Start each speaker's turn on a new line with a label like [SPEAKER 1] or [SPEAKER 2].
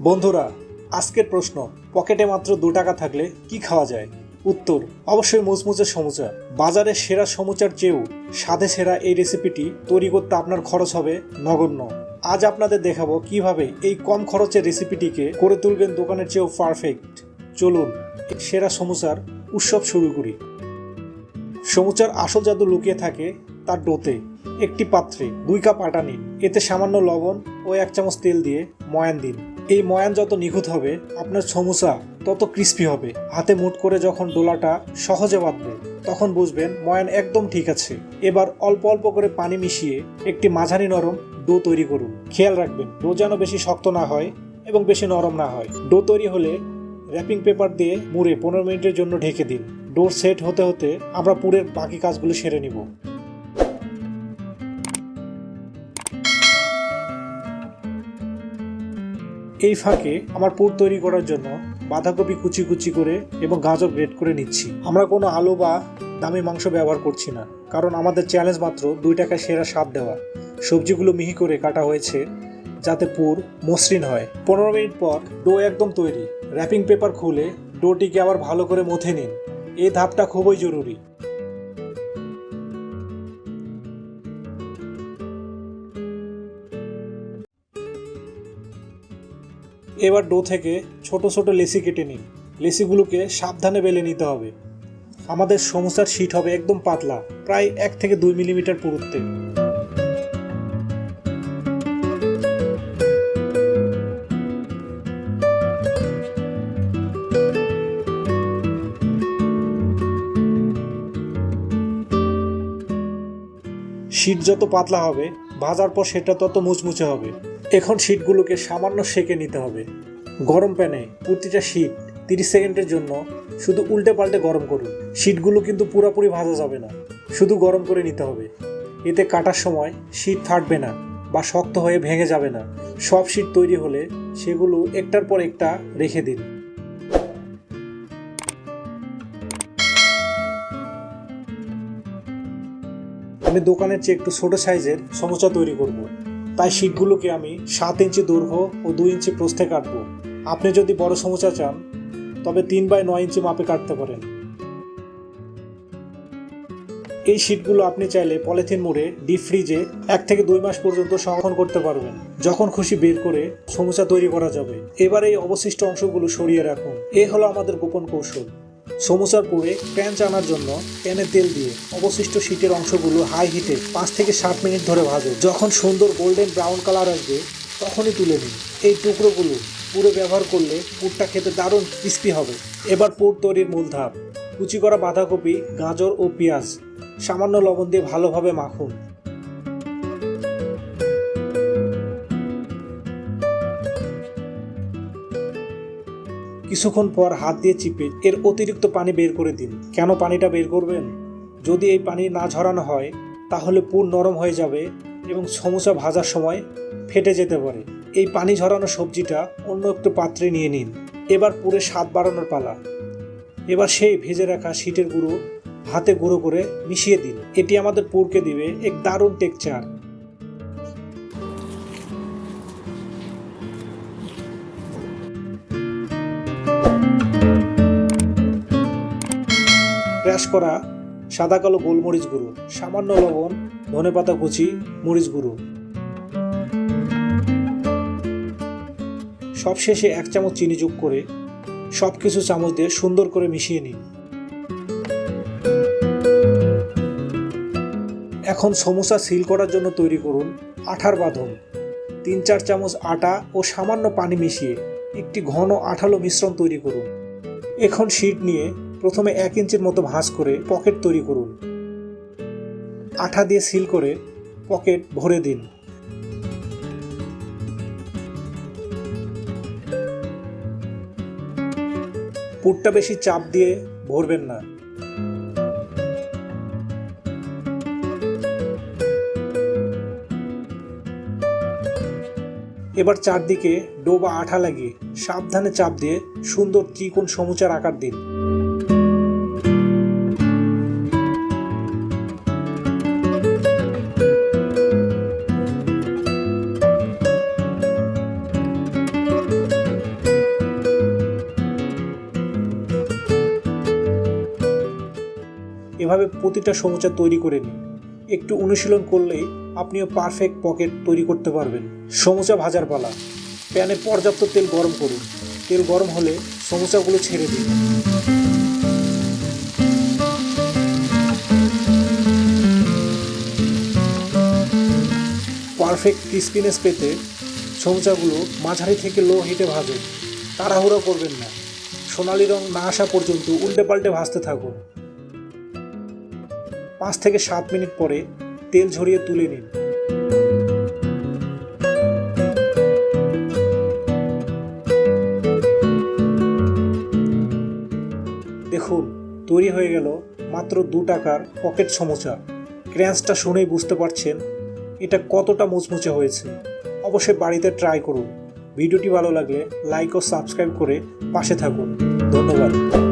[SPEAKER 1] বন্ধুরা, আজকের প্রশ্ন, পকেটে মাত্র দু টাকা থাকলে কি খাওয়া যায়? উত্তর, অবশ্যই মুচমুচে সমুচা। বাজারের সেরা সমুচার চেয়েও স্বাদে সেরা এই রেসিপিটি তৈরি করতে আপনার খরচ হবে নগণ্য। আজ আপনাদের দেখাবো কীভাবে এই কম খরচের রেসিপিটিকে করে তুলবেন দোকানের চেয়েও পারফেক্ট চলুন, সেরা সমুচার উৎসব শুরু করি। সমুচার আসল জাদু লুকিয়ে থাকে তার ডোতে। একটি পাত্রে দুই কাপ আটা নিন। এতে সামান্য লবণ ও এক চামচ তেল দিয়ে ময়ান দিন। এই ময়ান যত নিখুঁত হবে, আপনার সমুচা তত ক্রিস্পি হবে। হাতে মুট করে যখন ডোলাটা সহজে বাঁধবে, তখন বুঝবেন ময়ান একদম ঠিক আছে। এবার অল্প অল্প করে পানি মিশিয়ে একটি মাঝারি নরম ডো তৈরি করুন। খেয়াল রাখবেন, ডো যেন বেশি শক্ত না হয় এবং বেশি নরম না হয়। ডো তৈরি হলে র্যাপিং পেপার দিয়ে মুড়ে পনেরো মিনিটের জন্য ঢেকে দিন। ডোর সেট হতে হতে আমরা পুরের বাকি কাজগুলো সেরে নিব। এই ফাঁকে আমার পুর তৈরি করার জন্য বাঁধাকপি কুচি কুচি করে এবং গাজর গ্রেট করে নিচ্ছি। আমরা কোনো আলু বা দামি মাংস ব্যবহার করছি না, কারণ আমাদের চ্যালেঞ্জ মাত্র দুই টাকা সেরা স্বাদ দেওয়া। সবজিগুলো মিহি করে কাটা হয়েছে যাতে পুর মসৃণ হয়। পনেরো মিনিট পর ডো একদম তৈরি। র্যাপিং পেপার খুলে ডোটিকে আবার ভালো করে মথে নিন। এই ধাপটা খুবই জরুরি। এবার ডো থেকে ছোট ছোট লেসি কেটে নিন। লেসিগুলোকে সাবধানে বেলে নিতে হবে। আমাদের সমস্যার শীট হবে একদম পাতলা, প্রায় এক থেকে দুই মিলিমিটার পুরুত্বে। শীট যত পাতলা হবে ভাজার পর সেটা তত মুচমুচে হবে। এখন শীটগুলোকে সামান্য সেকে নিতে হবে। গরম প্যানে প্রতিটা শীট তিরিশ সেকেন্ডের জন্য শুধু উল্টে পাল্টে গরম করুন। শীটগুলো কিন্তু পুরোপুরি ভাজা যাবে না। শুধু গরম করে নিতে হবে। এতে কাটার সময় শীট ফাটবে না বা শক্ত হয়ে ভেঙে যাবে না। সব শীট তৈরি হলে সেগুলো একটার পর একটা রেখে দিন। আমি দোকানের চেয়ে একটু ছোট সাইজের সমস্যা তৈরি করব। তাই শীটগুলোকে আমি সাত ইঞ্চি দৈর্ঘ্য ও দুই ইঞ্চি প্রস্থে কাটব। আপনি যদি বড় সমস্যা চান, তবে তিন বাই নয় ইঞ্চি মাপে কাটতে পারেন। এই শীটগুলো আপনি চাইলে পলিথিন মুড়ে ডিপ ফ্রিজে এক থেকে দুই মাস পর্যন্ত সংরক্ষণ করতে পারবেন। যখন খুশি বের করে সমস্যা তৈরি করা যাবে। এবার এই অবশিষ্ট অংশগুলো সরিয়ে রাখুন। এ হলো আমাদের গোপন কৌশল। সমোসার পুরে প্যাঞ্চ আনার জন্য প্যানে তেল দিয়ে অবশিষ্ট শীতের অংশগুলো হাই হিটে পাঁচ থেকে সাত মিনিট ধরে ভাজো। যখন সুন্দর গোল্ডেন ব্রাউন কালার আসবে, তখনই তুলে নিন। এই টুকরোগুলো পুরো ব্যবহার করলে পুরটা খেতে দারুণ ক্রিস্পি হবে। এবার পুর তৈরির মূল ধাপ। কুচি করা বাঁধাকপি, গাজর ও পেঁয়াজ, সামান্য লবণ দিয়ে ভালোভাবে মাখুন। কিছুক্ষণ পর হাত দিয়ে চিপে এর অতিরিক্ত পানি বের করে দিন। কেন পানিটা বের করবেন? যদি এই পানি না ঝরানো হয়, তাহলে পুর নরম হয়ে যাবে এবং সমোসা ভাজার সময় ফেটে যেতে পারে। এই পানি ঝরানো সবজিটা অন্য একটু পাত্রে নিয়ে নিন। এবার পুরে স্বাদ বাড়ানোর পালা। এবার সেই ভেজে রাখা শীটের গুঁড়ো হাতে গুঁড়ো করে মিশিয়ে দিন। এটি আমাদের পুরকে দিবে এক দারুণ টেকচার ক্র্যাশ করা সাদা কালো গোলমরিচ গুঁড়ো, সামান্য লবণ ধনেপাতা কুচি, মরিচ গুঁড়ো। সবশেষে এক চামচ চিনি যোগ করে সব কিছু চামচ দিয়ে সুন্দর করে মিশিয়ে নিন। এখন সমোসা সিল করার জন্য তৈরি করুন আঠার বাঁধন। তিন চার চামচ আটা ও সামান্য পানি মিশিয়ে একটি ঘন আঠালো মিশ্রণ তৈরি করুন। এখন শীট নিয়ে প্রথমে এক ইঞ্চির মতো ভাঁজ করে পকেট তৈরি করুন। আঠা দিয়ে সিল করে পকেট ভরে দিন। পুরটা বেশি চাপ দিয়ে ভরবেন না। এবার চারদিকে ডোবা আঠা লাগিয়ে সাবধানে চাপ দিয়ে সুন্দর ত্রিকোণ সমুচার আকার দিন। এভাবে প্রতিটা সমুচার তৈরি করে নিন। একটু অনুশীলন করলেই আপনিও পারফেক্ট পকেট তৈরি করতে পারবেন। সমুচা ভাজার পালা। প্যানে পর্যাপ্ত তেল গরম করুন। তেল গরম হলে সমুচাগুলো ছেড়ে দিন। পারফেক্ট ক্রিস্পিনেস পেতে সমুচাগুলো মাঝারি থেকে লো হিটে ভাজুন। তাড়াহুড়ো করবেন না। সোনালি রং না আসা পর্যন্ত উল্টে পাল্টে ভাজতে থাকুন। পাঁচ থেকে সাত মিনিট পরে তেল ঝরিয়ে তুলে নিন। দেখুন, তৈরি হয়ে গেল মাত্র দু টাকার পকেট সমোচা। ক্র্যাঞ্চটা শুনেই বুঝতে পারছেন এটা কতটা মুচমুচে হয়েছে। অবশ্যই বাড়িতে ট্রাই করুন। ভিডিওটি ভালো লাগলে লাইক ও সাবস্ক্রাইব করে পাশে থাকুন। ধন্যবাদ।